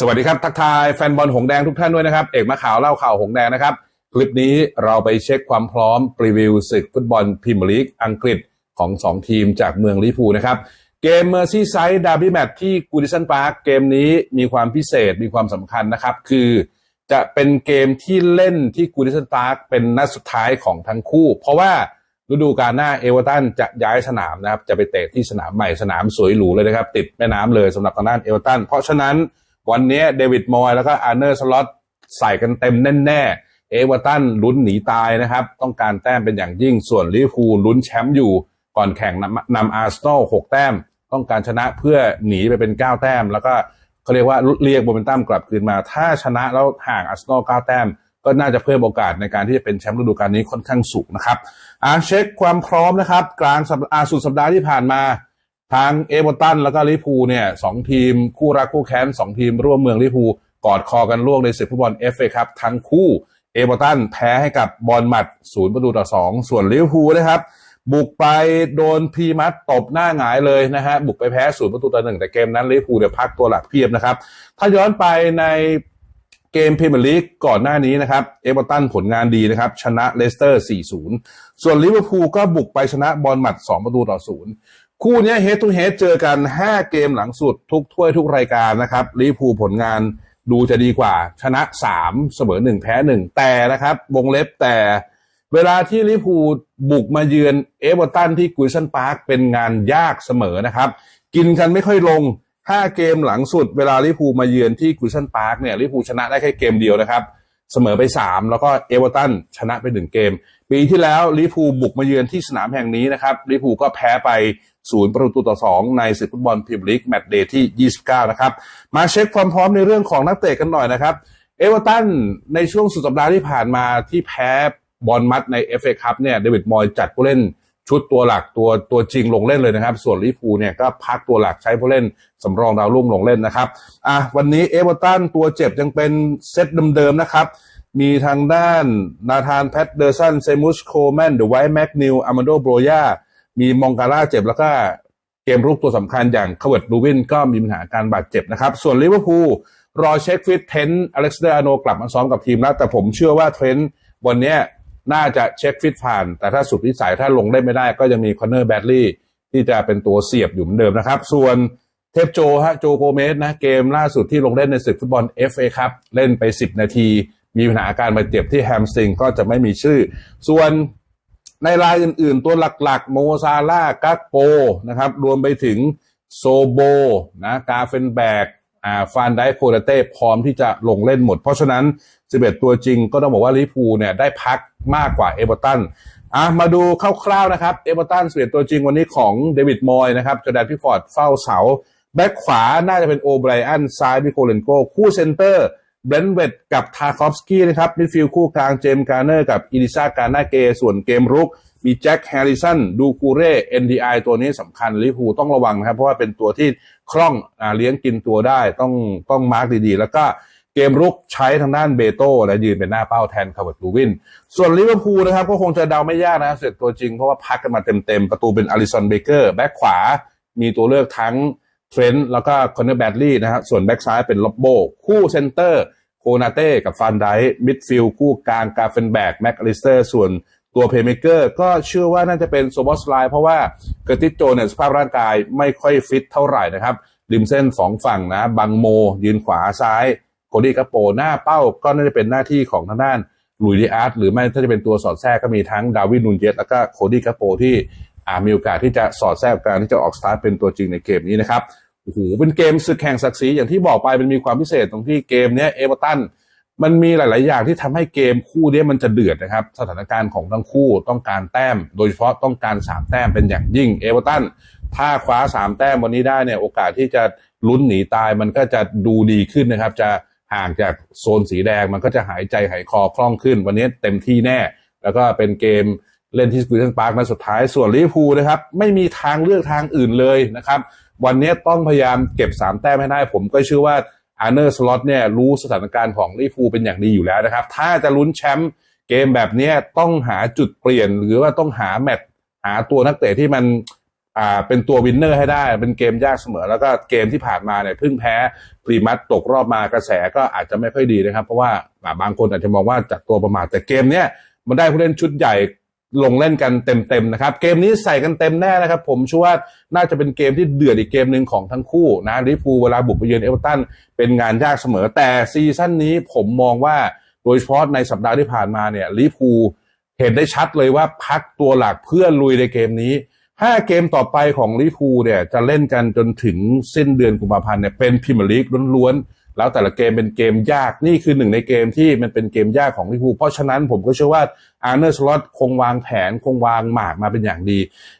สวัสดีครับ ทักทายแฟนบอลหงแดงทุกท่านด้วยนะครับ เอกมาข่าวเล่าข่าวหงแดงนะครับ คลิปนี้เราไปเช็คความพร้อมรีวิวศึกฟุตบอลพรีเมียร์ลีกอังกฤษของ 2 ทีมจากเมืองลิเวอร์พูนะครับ เกมเมอร์ซี่ไซด์ดาร์บี้แมตช์ที่กูดิสันพาร์คเกมนี้มีความพิเศษมีความสำคัญนะครับ คือจะเป็นเกมที่เล่นที่กูดิสันพาร์คเป็นนัดสุดท้ายของทั้งคู่ เพราะว่าฤดูกาลหน้าเอเวอร์ตันจะย้ายสนามนะครับ จะไปเตะที่สนามใหม่สนามสวยหรูเลยนะครับ ติดแม่น้ำเลยสำหรับทางด้านเอเวอร์ตันเพราะฉะนั้น วันนี้เดวิดมอยแล้วก็อาร์เนอร์สล็อตใส่กันเต็มแน่ๆ เอเวอร์ตันลุ้นหนีตายนะครับ ต้องการแต้มเป็นอย่างยิ่งส่วนลิเวอร์พูลลุ้นแชมป์อยู่ ก่อนแข่งนำนำอาร์เซนอลหกแต้ม ต้องการชนะเพื่อหนีไปเป็นเก้าแต้ม แล้วก็เขาเรียกว่าเรียกโมเมนตัมกลับคืนมา ถ้าชนะแล้วห่างอาร์เซนอลเก้าแต้ม ก็น่าจะเพิ่มโอกาสในการที่จะเป็นแชมป์ฤดูกาลนี้ค่อนข้างสูงนะครับอาเช็คความพร้อมนะครับ กลางอาสุดสัปดาห์ที่ผ่านมา ทางเอเวอร์ตันแล้วก็ลิพูเนี่ยสองทีมคู่รักคู่แค้นสองทีมร่วมเมืองลิพูกอดคอกันล่วงในศึกฟุตบอลเอฟเอครับทั้งคู่เอเวอร์ตันแพ้ให้กับบอลมัดศูนย์ประตูต่อสองส่วนลิพูนะครับบุกไปโดนพีมัดตบหน้าหงายเลยนะฮะบุกไปแพ้ศูนย์ประตูต่อหนึ่งแต่เกมนั้นลิพูเดี๋ยวพักตัวหลักเพียบนะครับ ถ้าย้อนไปในเกมพรีเมียร์ลีกก่อนหน้านี้นะครับเอเวอร์ตันผลงานดีนะครับ ชนะเลสเตอร์ 4-0 ส่วนลิเวอร์พูลก็บุกไปชนะบอลหมัด 2 ประตูต่อ 0 คู่นี้เฮดทูเฮดเจอกัน 5 เกมหลังสุดทุกถ้วยทุกรายการนะครับลิพูผลงานดูจะดีกว่า ชนะ 3 เสมอ 1 แพ้ 1 แต่นะครับ วงเล็บแต่เวลาที่ลิพูบุกมาเยือนเอเวอร์ตันที่กุยสันพาร์คเป็นงานยากเสมอนะครับ กินกันไม่ค่อยลง 5 เกมหลังสุด เวลาลิพูมาเยือนที่กุยสันพาร์คเนี่ยลิพูชนะได้แค่เกมเดียวนะครับเสมอไป 3 แล้วก็เอเวอร์ตันชนะไป 1 เกม ปีที่แล้วลิพูบุกมาเยือนที่สนามแห่งนี้นะครับลิพูก็แพ้ไป ศูนย์ประตูต่อ2ในศึกฟุตบอลพรีเมียร์ลีกแมตช์เดย์ที่ 29 นะครับ มาเช็คความพร้อมในเรื่องของนักเตะกันหน่อยนะครับ เอเวอร์ตันในช่วงสุดสัปดาห์ที่ผ่านมาที่แพ้บอลมัดใน FA คัพเนี่ยเดวิดมอยจัดผู้เล่นชุดตัวหลักตัวตัวจริงลงเล่นเลยนะครับ ส่วนลิเวอร์พูเนี่ยก็พักตัวหลักใช้ผู้เล่นสำรองดาวรุ่งลงเล่นนะครับอะวันนี้เอเวอร์ตันตัวเจ็บยังเป็นเซตเดิมๆนะครับ มีทางด้านนาธานแพตเดอร์สันเซมุสโคแมนเดอะไวท์แม็กนิวอามาโดโบรยา มีมองการ่าเจ็บแล้วก็เกมรุกตัวสำคัญอย่างคาเวิร์ดลูวินก็มีปัญหาการบาดเจ็บนะครับ ส่วนลิเวอร์พูลรอเช็คฟิตเทนอเล็กซานเดอร์อโนกลับมาซ้อมกับทีมแล้ว แต่ผมเชื่อว่าเทรนต์วันนี้น่าจะเช็คฟิตผ่าน แต่ถ้าสุดวิสัยถ้าลงได้ไม่ได้ก็ยังมีคอนเนอร์แบดลี่ที่จะเป็นตัวเสียบอยู่เหมือนเดิมนะครับ ส่วนเทปโจฮะโจโกเมสนะเกมล่าสุดที่ลงเล่นในศึกฟุตบอล FA ครับเล่นไป 10 นาที มีปัญหาอาการบาดเจ็บที่แฮมสตริงก็จะไม่มีชื่อ ส่วน ในรายอื่นๆ ตัวหลักๆ โมซาร่ากักโปนะครับรวมไปถึงโซโบนะกาเฟนแบกอ่าฟานไดโพเตเต้พร้อมที่จะลงเล่นหมด เพราะฉะนั้น 11 ตัวจริงก็ต้องบอกว่าลิพูเนี่ยได้พักมากกว่าเอเวอร์ตันอะมาดูคร่าวๆนะครับเอเวอร์ตัน11 ตัวจริงวันนี้ของเดวิดมอยนะครับจอแดนพิฟอร์ดเฝ้าเสา แบ็คขวาน่าจะเป็นโอไบรอันซ้ายมิโคเลนโกคู่เซนเตอร์ เบรนเวดกับทาคอฟสกี้นะครับมิดฟิลด์คู่กลางเจมส์การ์เนอร์กับอิลิซาการ์นาเก ส่วนเกมรุก มีแจ็คแฮร์ริสันดูกูเร่ NDI ตัวนี้สำคัญลิเวอร์พูลต้องระวังนะครับ เพราะว่าเป็นตัวที่คล่องอเลี้ยงกินตัวได้ต้องต้องมาร์กดีๆ แล้วก็เกมรุกใช้ทางด้านเบโต้และยืนเป็นหน้าเป้าแทนคาร์เวิร์ดลูวิน ส่วนลิเวอร์พูลนะครับก็คงจะเดาไม่ยากนะเสร็จตัวจริงเพราะว่าพักกันมาเต็มๆ ประตูเป็นอาริสันเบเกอร์แบ็คขวา มีตัวเลือกทั้งเทรนต์แล้วก็คอนเนอร์แบดลี่นะครับส่วนแบ็คซ้ายเป็นล็อบโบคู่เซนเตอร์ นาเต้กับฟันไดมิดฟิลคู่กลางกาเฟนแบกแม็กอลิสเตอร์ส่วนตัวเพย์เมเกอร์ก็เชื่อว่าน่าจะเป็นโซบอสไลเพราะว่าเกอร์ติโจเนี่ยสภาพร่างกายไม่ค่อยฟิตเท่าไหร่นะครับริมเส้นสองฝั่งนะ บังโม ยืนขวาซ้ายโคดี้กาโปหน้าเป้าก็น่าจะเป็นหน้าที่ของทางด้านลุยดิอาร์ตหรือไม่ถ้าจะเป็นตัวสอดแทรกก็มีทั้งดาวินนูนเยสแล้วก็โคดี้กาโปที่มีโอกาสที่จะสอดแทรกการที่จะออกสตาร์ทเป็นตัวจริงในเกมนี้นะครับ โอ้โหเป็นเกมศึกแข่งศักดิ์ศรีอย่างที่บอกไปมันมีความพิเศษตรงที่เกมเนี้ยเอเวอร์ตันมันมีหลาย ๆ อย่างที่ทำให้เกมคู่นี้มันจะเดือดนะครับ สถานการณ์ของทั้งคู่ต้องการแต้ม โดยเฉพาะต้องการสามแต้มเป็นอย่างยิ่งเอเวอร์ตันถ้าคว้าสามแต้มวันนี้ได้เนี่ยโอกาสที่จะลุ้นหนีตายมันก็จะดูดีขึ้นนะครับ จะห่างจากโซนสีแดงมันก็จะหายใจหายคอคล่องขึ้น วันนี้เต็มที่แน่ แล้วก็เป็นเกมเล่นที่สกูเซนพาร์คนัดสุดท้ายส่วนลิเวอร์พูลนะครับ ไม่มีทางเลือกทางอื่นเลยนะครับ วันนี้ต้องพยายามเก็บ 3 แต้มให้ได้ ผมก็เชื่อว่าอาร์เนอร์สล็อตเนี่ยรู้สถานการณ์ของลิเวอร์พูเป็นอย่างดีอยู่แล้วนะครับ ถ้าจะลุ้นแชมป์เกมแบบนี้ต้องหาจุดเปลี่ยน หรือว่าต้องหาแมตช์หาตัวนักเตะที่มันอ่าเป็นตัววินเนอร์ให้ได้ เป็นเกมยากเสมอ แล้วก็เกมที่ผ่านมาเนี่ยเพิ่งแพ้พรีมัตตกรอบมากระแสก็อาจจะไม่ค่อยดีนะครับ เพราะว่าบางคนอาจจะมองว่าจากตัวประมาทแต่เกมเนี้ยมันได้ผู้เล่นชุดใหญ่ ลงเล่นกันเต็มๆนะครับ เกมนี้ใส่กันเต็มแน่นะครับ ผมเชื่อว่าน่าจะเป็นเกมที่เดือดอีกเกมหนึ่งของทั้งคู่นะลิเวอร์พูเวลาบุกไปเยือนเอเวอร์ตันเป็นงานยากเสมอแต่ซีซั่นนี้ผมมองว่าโดยเฉพาะในสัปดาห์ที่ผ่านมาเนี่ยลิเวอร์พูเห็นได้ชัดเลยว่าพักตัวหลักเพื่อลุยในเกมนี้ห้าเกมต่อไปของลิเวอร์พูเนี่ยจะเล่นกันจนถึงสิ้นเดือนกุมภาพันธ์เนี่ยเป็นพรีเมียร์ลีกล้วนๆ แล้วแต่ละเกมเป็นเกมยากนี่คือหนึ่งในเกมที่มันเป็นเกมยากของลิเวอร์พูลเพราะฉะนั้นผมก็เชื่อว่าอาร์เนอร์สล็อตคงวางแผนคงวางหมากมาเป็นอย่างดี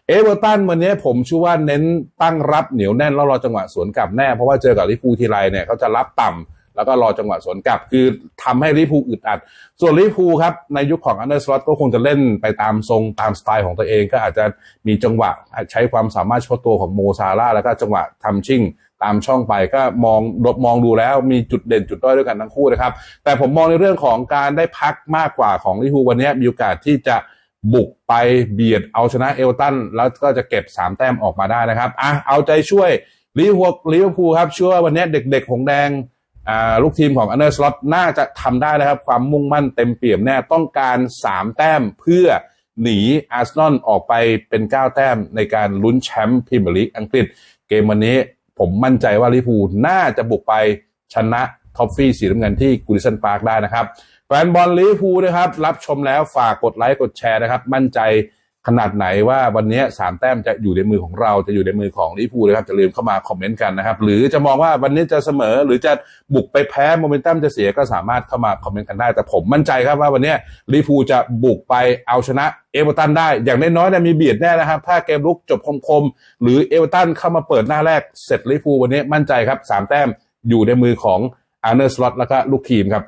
เอเวอร์ตันวันนี้ผมเชื่อว่าเน้นตั้งรับเหนียวแน่นแล้วรอจังหวะสวนกลับแน่เพราะว่าเจอกับลิเวอร์พูลทีไรเนี่ยเขาจะรับต่ำแล้วก็รอจังหวะสวนกลับ คือทำให้ลิเวอร์พูลอึดอัด ส่วนลิเวอร์พูลครับ ในยุคของอันเดอร์สล็อตก็คงจะเล่นไปตามทรงตามสไตล์ของตัวเอง ก็อาจจะมีจังหวะใช้ความสามารถเฉพาะตัวของโมซาร่าแล้วก็จังหวะทำชิ่ง ตามช่องไปก็มองมองดูแล้วมีจุดเด่นจุดด้อยด้วยกันทั้งคู่นะครับ แต่ผมมองในเรื่องของการได้พักมากกว่าของลิเวอร์พูวันนี้มีโอกาสที่จะบุกไปเบียดเอาชนะเอลตันแล้วก็จะเก็บ 3 แต้มออกมาได้นะครับอะเอาใจช่วยลิเวอร์ลิเวอร์พูลครับเชื่อว่าวันนี้เด็กๆหงแดงอ่าลูกทีมของอันเดอร์สล็อตน่าจะทำได้นะครับ ความมุ่งมั่นเต็มเปี่ยมแน่ต้องการ 3 แต้มเพื่อหนีอาร์เซนอลออกไปเป็น 9 แต้มในการลุ้นแชมป์พรีเมียร์ลีกอังกฤษ เกมวันนี้ ผมมั่นใจว่าลิพูน่าจะบุกไปชนะท็อฟฟี่สีน้ำเงินที่กูริสันพาร์คได้นะครับแฟนบอลลิพูนะครับ รับชมแล้วฝากกดไลค์กดแชร์นะครับ มั่นใจ ขนาดไหนว่าวันนี้สามแต้มจะอยู่ในมือของเราจะอยู่ในมือของลิพูนะครับจะลืมเข้ามาคอมเมนต์กันนะครับ หรือจะมองว่าวันนี้จะเสมอหรือจะบุกไปแพ้โมเมนตัมจะเสียก็สามารถเข้ามาคอมเมนต์กันได้ แต่ผมมั่นใจครับว่าวันนี้ลิพูจะบุกไปเอาชนะเอเวอร์ตันได้ อย่างน้อยๆเนี่ยมีเบียดแน่นะครับ ถ้าเกมลุกจบคมๆหรือเอเวอร์ตันเข้ามาเปิดหน้าแรกเสร็จลิพูวันนี้มั่นใจครับสามแต้มอยู่ในมือของอาร์เนอร์สล็อตแล้วก็ลูกทีมครับ